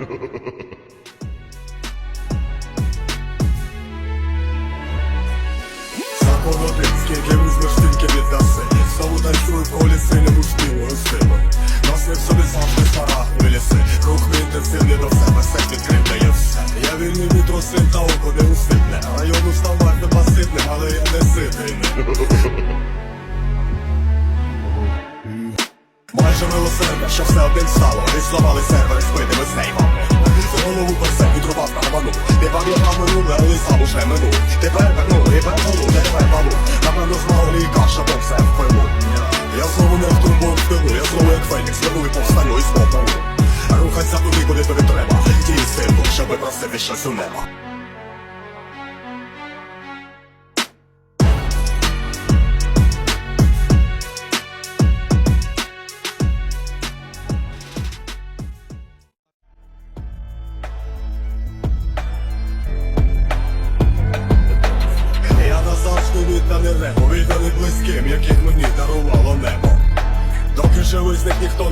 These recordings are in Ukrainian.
Закон один, скільки візьмеш, стільки віддаси Знову танцюю в колі синьому штилою сили Носив собі завжди шарахові ліси Рух мій сам уже минув Тепер вернули, і вернули, не тепер На мене змагали і каша, бо все в пилу. Я знову не в турбом в Я знову як фенікс, верну і повстану і попелу. Рухайся туди, куди тобі треба. Дій силу, щоби просити щось у неба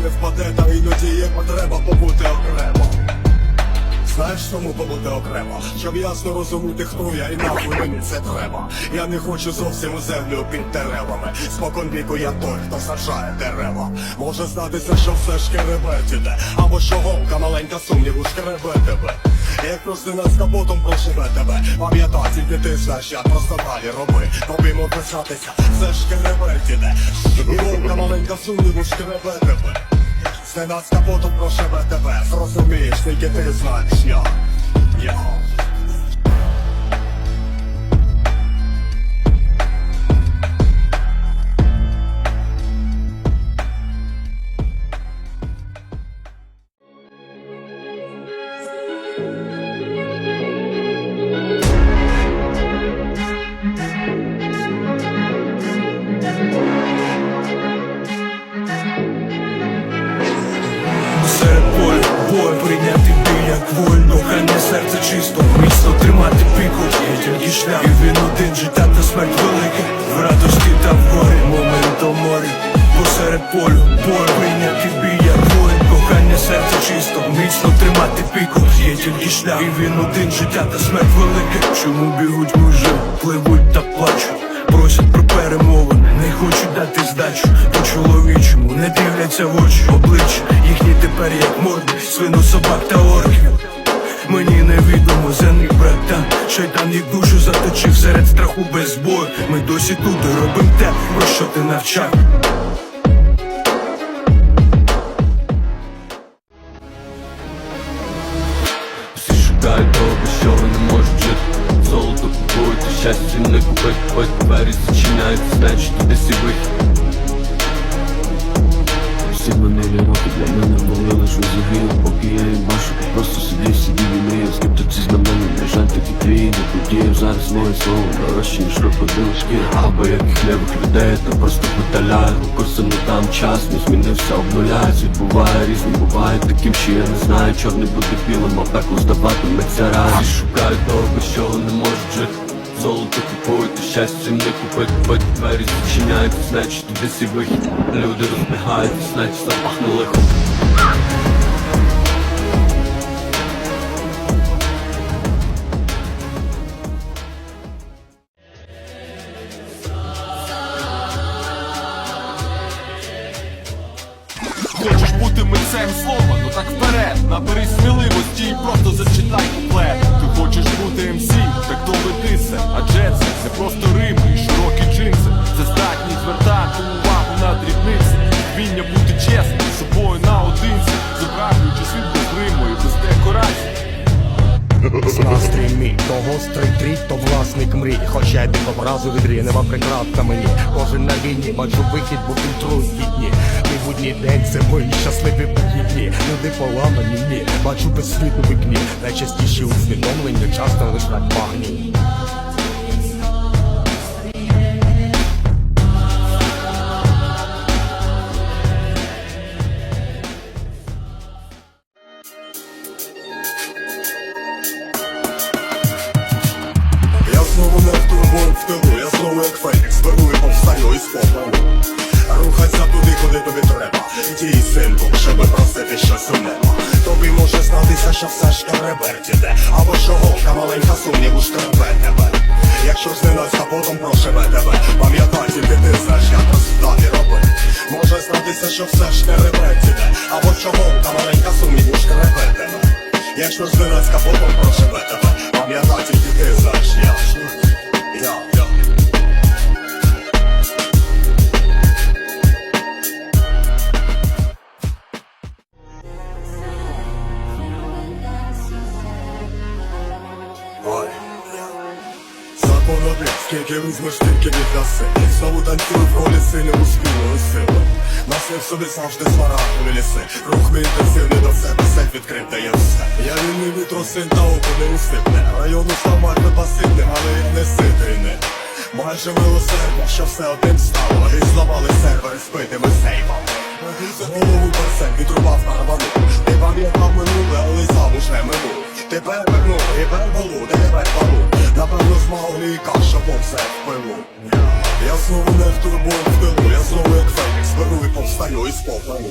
не впаде, та іноді є потреба побути окремо. Знаєш, чому побути окремо? Щоб ясно розуміти, хто я і нахуй мені це треба. Я не хочу зовсім землю під деревами. Спокон віку я той, хто саджає дерева. Може здатися, що все шкереберть іде, або що голка маленька сумніву шкеребе тебе. Як рослина з капотом прошиве тебе Пам'ятай, тільки ти знаєш, як просто далі роби Тобі писатися, все шкереберть іде І голка маленька сумніву шкеребе тебе Стена з про себе тебе. Зрозумієш, тільки ти знаєш я. Я біль як воль Кохання серце чисто, міцно тримати піку. Є тільки шлях, і він один життя та смерть велике В радості та в горі, моментом морі Посеред полю. Бой прийняти бій воїн. Кохання серце чисто, міцно тримати піку. Є тільки шлях, і він один життя та смерть велике Чому бігуть мужи, пливуть та плачуть. Просять про перемовини, не хочуть дати здачу. По-чоловічому не дивляться в очі. Обличчя Їхні тепер як морди, свину собак та орків Мені невідомо за них брата Шайтан їх душу заточив серед страху без бою. Ми досі тут і робим те, про що ти навчав. Всі шукають того, чого не можуть жити. Золото купують, а щастя не купить. Хоч двері зачиняють, значить туди сі Всі минулі роки для мене були лиш у Поки я їх бачу, просто сидів, сидів і мріяв. Скептицизм на мене, на жаль, таки твій не подіяв. Зараз моє слово дорожче, ніж крокодил шкір Або яких левих людей, то просто поталяють Курси не там час, не змінився, обнуляють Відбуває різні, буває таким, що я не знаю Чорний буде білим, а пекло здаватиметься раз Всі шукають того, без чого не можуть жити Золото купують, щастя не купить Хоч двері зачиняють, значить туди сі вихід. Люди розбігають, значить запахне лихом мрій Хоча й диком разу нема прикрат на мені. Кожен на війні, бачу вихід, бо фільтрують дні Мій день, це мої щасливі вихідні. Люди поламані, ні, бачу без світу вікні. Найчастіші усвідомлення часто лиш на багні я як фенікс, верну і повстану із попелу. Рухайся туди, куди тобі треба. Дій, синку, щоби просити щось у неба Тобі може знати знатися, що все ж реберт іде. Або що голка маленька сумніву шкребе тебе. Якщо ж зненацька потом прошибе тебе. Пам'ятай, тільки ти знаєш, як нас далі робить Може знатися, що все ж не реберт Або що голка маленька сумніву шкребе тебе. Якщо ж зненацька потом прошибе тебе. Пам'ятай, тільки ти знаєш, я візьмеш, тільки віддаси Знову танцюю в ролі синього спільної сили Нас не в собі завжди смарагдові ліси. Рух мій інтенсивний до себе, сек відкрив дає все. Я вільний від росин та не усипне. Району став би пасивним, але і не ситий не Майже милосердя, що все одним стало. І зламали сервери з битими сейвами Голову персен відрубав на рвану Ти пам'ятав минуле, але й замуж не минув. Тепер верну, тепер балу, тепер балу Напевно змогли і каша повзе в пилу. Я знову не в турбу в тилу Я знову як фенікс беру і повстаю із попелу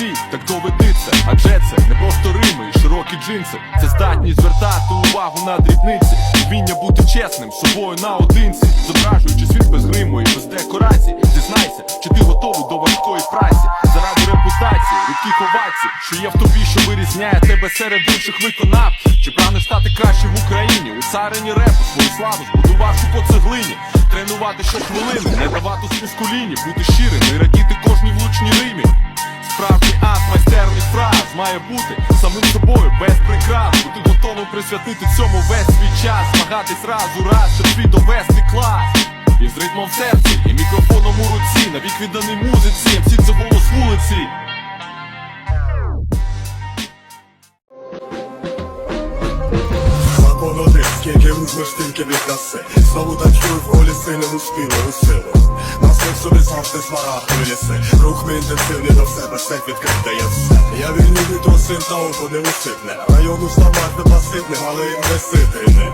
МС, так доведи це Адже це не просто рими і широкі джинси. Це здатність звертати увагу на дрібниці. Вміння бути чесним, собою наодинці. Зображуючи світ без гриму і без декорацій. Зізнайся, чи ти готовий до важкої праці? Заради репутації, рідких овацій Що є в тобі, що вирізняє тебе серед інших виконавців. Чи прагнеш стати кращим в Україні? У царині репу свою славу збудувавши по цеглині. Тренувати щохвилини, не давати спуску ліній. Бути щирим і радіти кожній влучній римі має бути самим собою без прикрас. Бути готовим присвятити цьому весь свій час. Змагатись раз у раз, щоб свій довести клас. І з ритмом в серці, і мікрофоном у руці Навік відданий музиці, всі це голос вулиці Скільки візьмеш, тільки віддаси Знову танцюю в ролі сильному спілою сили Нас не собі завжди смарагдові ліси Рух мій інтенсивний до себе, сек відкрив дає все. Я вільний від росин та око не усипне. Району ставать не пасивним, але й не ситий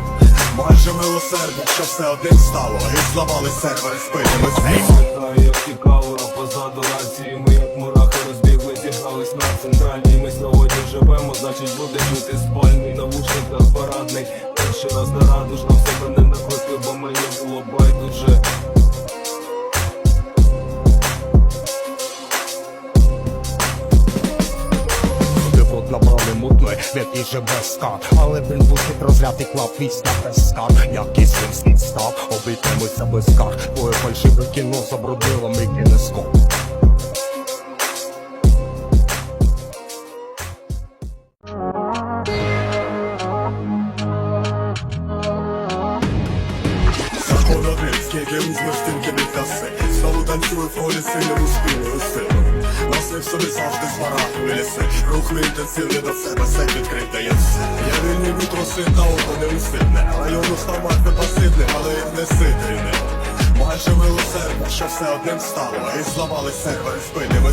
Майже милосердя, що все одним стало. І зламали сервери сейфами Пам'ятаю, як тікав позаду рації Ми як мурахи розбігли, зібрались на центральній. Ми сьогодні живемо, значить буде жити спальний Навушниках парадний Перший раз на раду ж себе не накликли, бо мені було байдуже. Набрали мутної, від же без скат Але він був розрятий клап війська без скар Як і світ став, обійдемося без кар Твоє фальшиве кіно забрудило мій кінескоп скільки візьмеш, тільки віддаси Знову танцюю в ролі сильному спільною сили Носив собі завжди смарагдові ліси. Рух мій інтенсивний до себе, все відкрив дає все. Я вільний від росин та око не усипне Району став не пасивним, але й не ситий Майже милосердно, що все одним стало. І зламали сервери спини пильними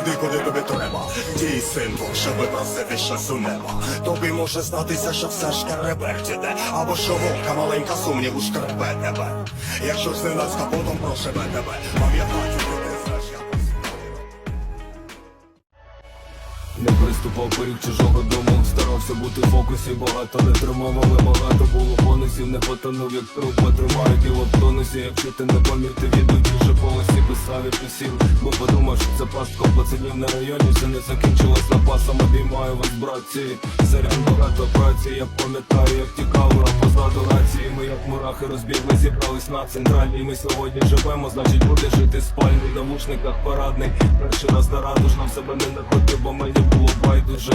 туди, куди тобі треба Дій, синку, щоби просити щось у неба. Тобі може статися, що все ж кереберть іде. Або що вовка маленька сумніву шкребе тебе. Якщо ж не нас потом прошибе тебе. Пам'ятай, Не поріг чужого дому. Старався бути в фокусі, багато не тримав, але багато було бонусів. Не потонув, як трупа тримають його в тонусі Якщо ти не помітив, ідуть вже полосі Писав і посів, бо подумав, що це пастка Пацанів на районі, все не закінчилось напасом Обіймаю вас, братці, заряд багато праці. Я пам'ятаю, як тікав, позаду рації Ми як мурахи розбігли, зібрались на центральній. Ми сьогодні живемо, значить буде жити спальний В навушниках парадний. Перший раз на раду ж нам себе не накрутив, бо мені було байдуже.